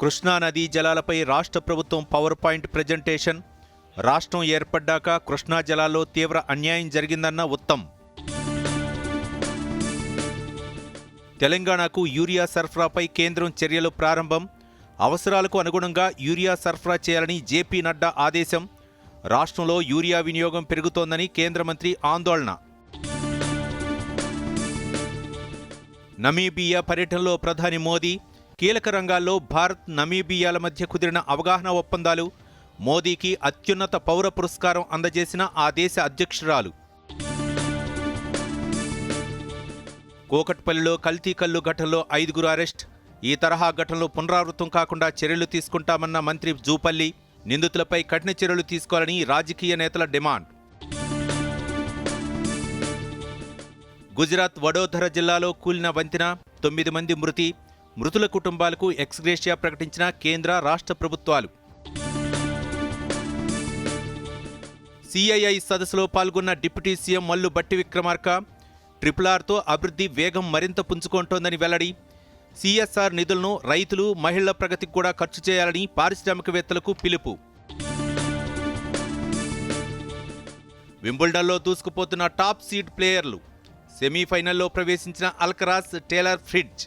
కృష్ణా నదీ జలాలపై రాష్ట్ర ప్రభుత్వం పవర్ పాయింట్ ప్రజెంటేషన్ రాష్ట్రం ఏర్పడ్డాక కృష్ణా జలాల్లో తీవ్ర అన్యాయం జరిగిందన్న ఉత్తమ్. తెలంగాణకు యూరియా సరఫరాపై కేంద్రం చర్యలు ప్రారంభం అవసరాలకు అనుగుణంగా యూరియా సరఫరా చేయాలని జేపీ నడ్డా ఆదేశం రాష్ట్రంలో యూరియా వినియోగం పెరుగుతోందని కేంద్ర మంత్రి ఆందోళన. నమీబియా పర్యటనలో ప్రధాని మోదీ కీలక రంగాల్లో భారత్ నమీబియాల మధ్య కుదిరిన అవగాహన ఒప్పందాలు మోదీకి అత్యున్నత పౌర పురస్కారం అందజేసిన ఆ దేశ అధ్యక్షురాలు. కోకట్పల్లిలో కల్తీ కల్లు ఘటనలో ఐదుగురు అరెస్ట్ ఈ తరహా ఘటనలు పునరావృతం కాకుండా చర్యలు తీసుకుంటామన్న మంత్రి జూపల్లి నిందితులపై కఠిన చర్యలు తీసుకోవాలని రాజకీయ నేతల డిమాండ్. గుజరాత్ వడోదర జిల్లాలో కూలిన వంతెన తొమ్మిది మంది మృతి మృతుల కుటుంబాలకు ఎక్స్గ్రేషియా ప్రకటించిన కేంద్ర రాష్ట్ర ప్రభుత్వాలు. సిఐఐ సదస్సులో పాల్గొన్న డిప్యూటీ సీఎం మల్లు బట్టి విక్రమార్క ట్రిపుల్ ఆర్తో అభివృద్ధి వేగం మరింత పుంజుకుంటోందని వెల్లడి. సిఎస్ఆర్ నిధులను రైతులు మహిళల ప్రగతికి కూడా ఖర్చు చేయాలని పారిశ్రామికవేత్తలకు పిలుపు. వింబుల్డన్లో దూసుకుపోతున్న టాప్ సీడ్ ప్లేయర్లు. సెమీఫైనల్లో ప్రవేశించిన అల్కరాస్ టేలర్ ఫ్రిడ్జ్.